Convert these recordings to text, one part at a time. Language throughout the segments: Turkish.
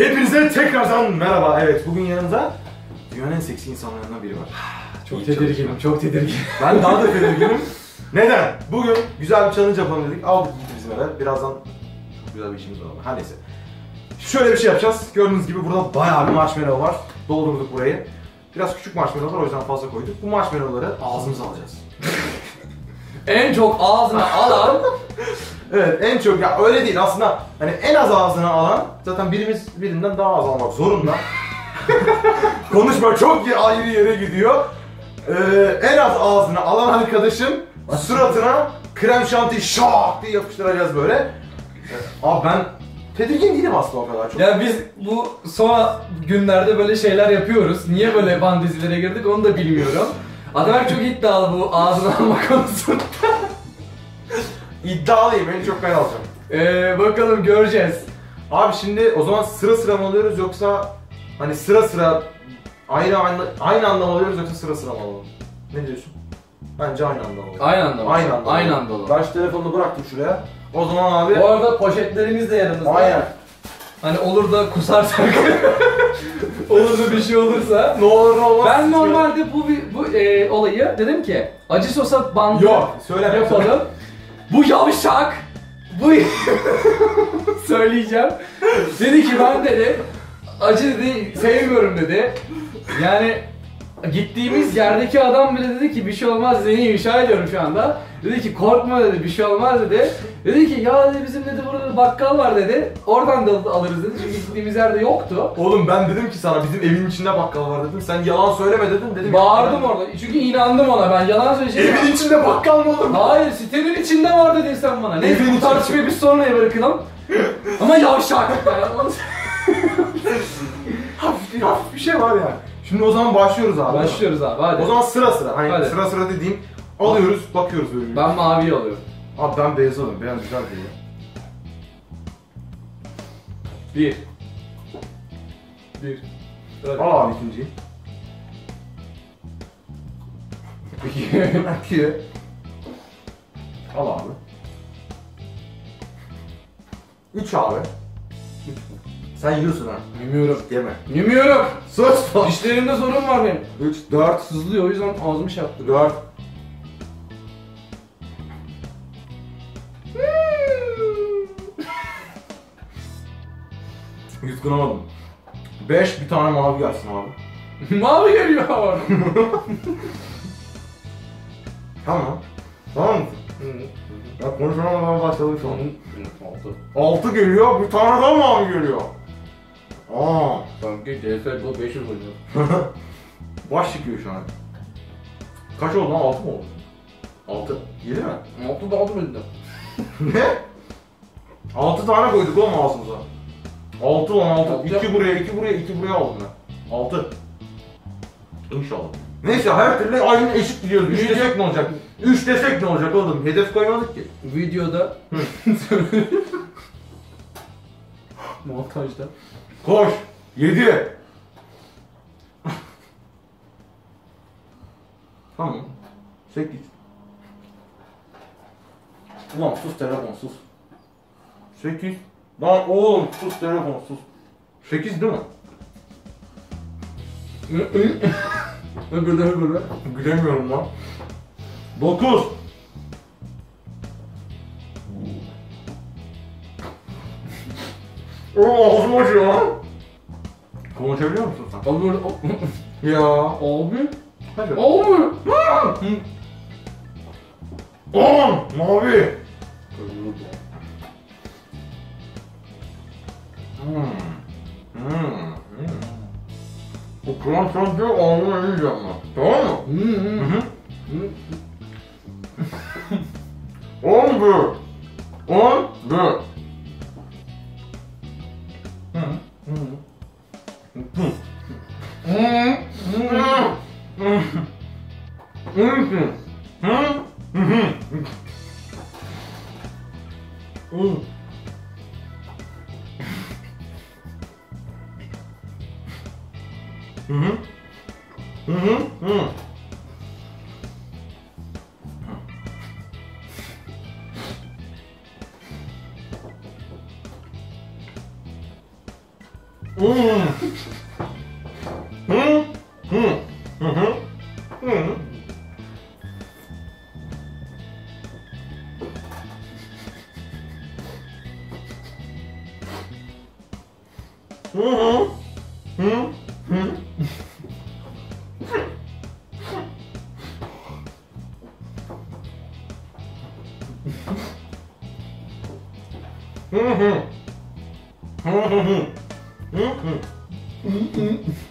Hepinize tekrardan merhaba. Evet bugün yanımda dünyanın en seksi insanlarından biri var. Çok İyi tedirginim, çalışma. çok tedirgin. Ben daha da tedirginim. Neden? Bugün güzel bir challenge yapalım dedik. Aldık gitti bizim eve. Birazdan güzel bir işimiz var ama. Her neyse. Şöyle bir şey yapacağız. Gördüğünüz gibi burada bayağı bir marshmallow var. Doldurduk burayı. Biraz küçük marshmallowlar o yüzden fazla koyduk. Bu marshmallowları ağzımıza alacağız. En çok ağzına alan Evet en çok ya öyle değil aslında hani en az ağzına alan zaten birimiz birinden daha az almak zorunda. Konuşma çok ayrı yere gidiyor. Ee, en az ağzına alan arkadaşın suratına krem şanti şak diye yapıştıracağız böyle. Evet, Abi ben tedirgin değilim aslında o kadar çok. Ya biz bu son günlerde böyle şeyler yapıyoruz. Niye böyle fantezilere girdik onu da bilmiyorum. Ataberk çok iddialı bu ağzına alma konusunda. İddialıyım en çok ben alacağım. Ee, bakalım göreceğiz. Abi şimdi o zaman sıra sıra mı alıyoruz yoksa hani sıra sıra aynı aynı, aynı anda mı alıyoruz yoksa sıra sıra mı alalım? Ne diyorsun? Bence aynı anda alalım. Aynı anda mı? Aynı anda. Aynı anda olalım. Ben şu telefonu bıraktım şuraya. O zaman abi... Bu arada poşetlerimiz de yanımızda. Aynen. Hani olur da kusarsak. olur da bir şey olursa. Ne olur ne olmaz. Ben normalde bu bu e, olayı dedim ki acı sosa bandı Yok, söyleme. yapalım. Bu yavşak bu söyleyeceğim. Dedi ki ben dedi acı dedi sevmiyorum dedi. Yani gittiğimiz yerdeki adam bile dedi ki bir şey olmaz seni inşa ediyorum şu anda. Dedi ki korkma dedi bir şey olmaz dedi. Dedi ki ya dedi bizim dedi burada bakkal var dedi. Oradan da alırız dedi çünkü gittiğimiz yerde yoktu. Oğlum ben dedim ki sana bizim evin içinde bakkal var dedim. Sen yalan söyleme dedin. Dedim Bağırdım orada çünkü inandım ona ben yalan söyleyeceğim. Evin içinde bakkal mı olur? Hayır sitenin içinde var dedin sen bana. Neyse Evin bu tartışmayı biz sonraya bırakalım. Ama yavşak. Yani onu- hafif, bir, hafif bir şey var ya. Şimdi o zaman başlıyoruz abi. Başlıyoruz abi hadi. O zaman sıra sıra. Hani Hadi. sıra sıra dediğim alıyoruz, bakıyoruz böyle. Ben maviyi alıyorum. Abi ben beyaz alayım. Beyaz güzel değil. Bir. Bir. Bırak. Al abi ikinciyi. İki. Al abi. Üç abi. Üç. Sen yiyorsun ha. Yemiyorum. Yeme. Yemiyorum. Sus. Dişlerimde sorun var benim. Üç, dört, Sızlıyor o yüzden ağzımı şey yaptırıyor. dört. Yutkunamadım. Beş, bir tane mavi gelsin abi. Mavi geliyor orada. Tamam. Tamam mı? Ya konuşmamadan başladım şu an. Oldu. Altı geliyor, bir tane daha mavi geliyor. Aa, Sanki CSGO 500 oynuyor. baş çıkıyor şu an. Kaç oldu lan? Altı mı oldu? Altı. Yedi mi? Altı da aldım elinden. ne? Altı tane koyduk oğlum ağzımıza. Altı lan altı. Altı. İki buraya, iki buraya, iki buraya aldım ben. Altı. İnşallah. Neyse her türlü aynı eşit gidiyoruz. Üç Video- desek ne olacak? Üç desek ne olacak oğlum? Hedef koymadık ki. Videoda montajda Koş. Yedi. tamam. Sekiz. Ulan sus telefon sus. Sekiz. Lan oğlum sus telefon sus. Sekiz değil mi? öbürde öbürde Gülemiyorum lan. Dokuz. Ağzım acıyor lan. Konuşabiliyor musun sen? öbürde Ya. abi Hadi. abi On. Mavi. Hmm. Hmm. Hmm. Bu kıran sanki ağzına yiyeceğim ben. Tamam mı? Hı hı. On bir. On bir. Hı. Hı. Hı. Hı. Hı. Hı. Hı. Hı. Hı. Hı hı. Hı Mmm. Mmm. Mmm. Mmm. Mmm. Mm-hmm. Mm-hmm. mm-hmm mm-hmm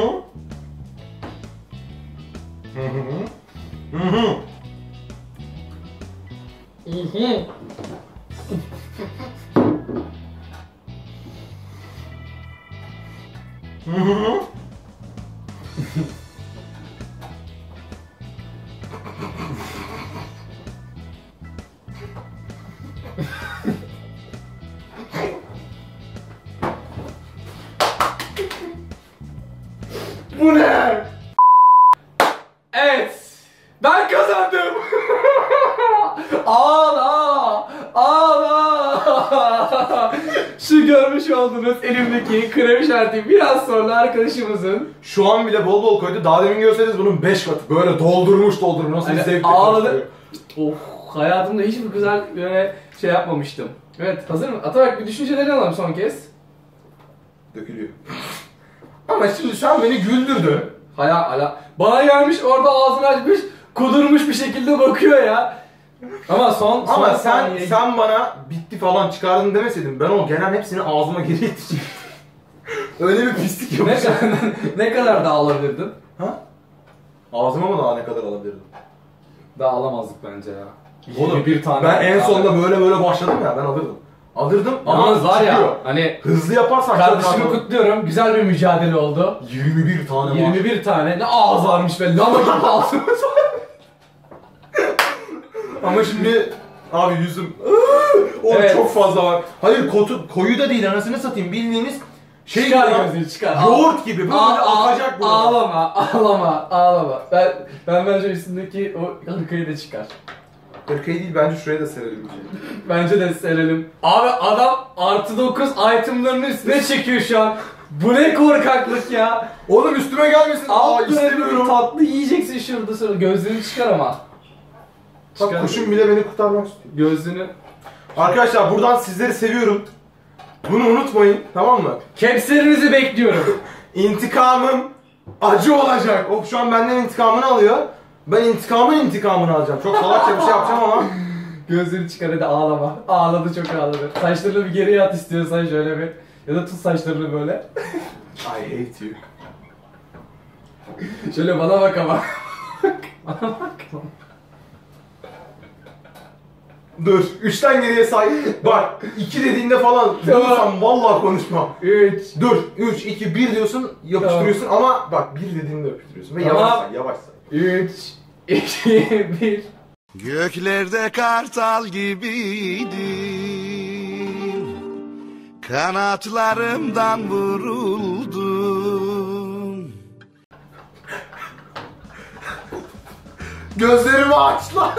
Bu ne? Evet. Ben kazandım. ağla. Şu görmüş olduğunuz elimdeki krem işareti biraz sonra arkadaşımızın Şu an bile bol bol koydu. Daha demin görseydiniz bunun 5 katı. Böyle doldurmuş doldurmuş. Nasıl bir Hani zevkle ağladı. karıştırıyor. Of hayatımda hiçbir güzel böyle şey yapmamıştım. Evet hazır mı? Ataberk bir düşüncelerini alalım son kez. Dökülüyor. Ama şimdi sen beni güldürdün. Hala hala. Bana gelmiş orada ağzını açmış kudurmuş bir şekilde bakıyor ya. Ama son son Ama sen saniye- sen bana bitti falan çıkardın demeseydin ben o gelen hepsini ağzıma geri yetişecektim. Öyle bir pislik yok. ne kadar ne kadar daha alabilirdin? Ha? Ağzıma mı daha ne kadar alabilirdim? Daha alamazdık bence ya. Oğlum bir tane. ben en sonunda böyle böyle başladım ya ben alırdım. Alırdım ama Yalnız var ya çıkıyor. hani Hızlı yaparsan çok kardeşimi kutluyorum. Güzel bir mücadele oldu. 21 tane var. 21 tane ne ağız varmış be lama gibi ağzımız var. Ama şimdi abi yüzüm o Evet. çok fazla var. Hayır kotu, koyu da değil anasını satayım bildiğiniz şey çıkar gibi lan, gözünü çıkar. Yoğurt gibi böyle Aa, aa, akacak bu. Ağlama, ağlama, ağlama. Ben ben bence üstündeki o hırkayı da çıkar. Hırkayı değil bence şuraya da serelim. Bence de serelim. Abi adam artı 9 itemlarını üstüne çekiyor şu an. Bu ne korkaklık ya. Oğlum üstüme gelmesin. Aa Alt bir istemiyorum. tatlı yiyeceksin şurada sonra. Gözlerini çıkar ama. Bak kuşum bile beni kurtarmak istiyor. Gözünü. Arkadaşlar buradan sizleri seviyorum. Bunu unutmayın tamam mı? Kepslerinizi bekliyorum. İntikamım acı olacak. O şu an benden intikamını alıyor. Ben intikamın intikamını alacağım. Çok salakça bir şey yapacağım ama. Gözleri çıkar hadi ağlama. Ağladı çok ağladı. Saçlarını bir geriye at istiyorsan şöyle bir. Ya da tut saçlarını böyle. I hate you. Şöyle bana bak ama. bana bak. Dur. Üçten geriye say. Bak. iki dediğinde falan Tamam. durursam vallahi konuşmam. 3. Dur. 3, 2, 1 diyorsun yapıştırıyorsun ama bak bir dediğinde yapıştırıyorsun. Ve Tamam. yavaş say, yavaş say. 3. 2. 1. Göklerde kartal gibiydim Kanatlarımdan vuruldum Gözlerimi aç lan.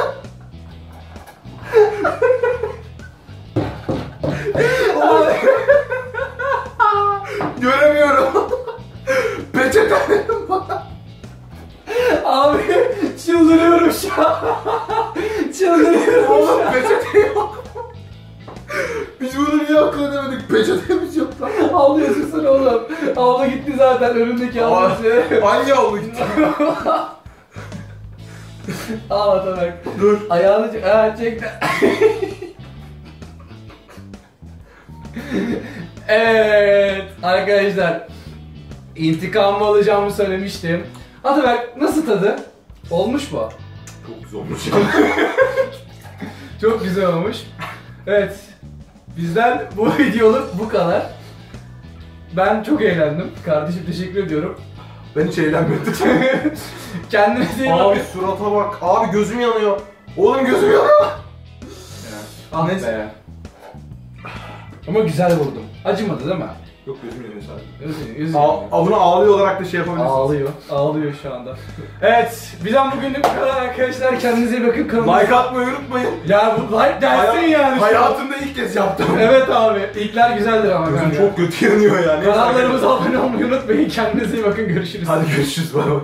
Göremiyorum. Peçetelerim var. Abi çıldırıyorum şu an. çıldırıyorum Oğlum şu an. peçete yok. Biz bunu niye akıl edemedik? Peçete mi yaptı? Havlu yaşasana oğlum. Havlu gitti zaten önümdeki havlu. Şey. Hangi havlu gitti? Ağla bak. Dur. Ayağını çek. Ha çek de. evet arkadaşlar. İntikamımı alacağımı söylemiştim. Ataberk nasıl tadı? Olmuş mu? Çok güzel olmuş Çok güzel olmuş. Evet. Bizden bu videoluk bu kadar. Ben çok eğlendim. Kardeşim teşekkür ediyorum. Ben hiç eğlenmedim. Kendinize iyi Abi bakın. surata bak. Abi gözüm yanıyor. Oğlum gözüm yanıyor. Ah Neyse. be. Ama güzel vurdum. Acımadı değil mi? Yok gözüm yanıyor sadece. Üzülüyor, üzülüyor. Ağ, avına ağlıyor olarak da şey yapabilirsin. Ağlıyor. Ağlıyor şu anda. Evet. Bizden bugünlük bu kadar arkadaşlar. Kendinize iyi bakın. Kanalımıza... Like atmayı unutmayın. Ya bu like gelsin Hayat- yani. Hayatımda ilk kez yaptım. Evet abi. İlkler güzeldir ama Gözüm kanka. çok kötü yanıyor yani. Kanallarımıza abone olmayı unutmayın. Kendinize iyi bakın. Görüşürüz. Hadi görüşürüz bay bay.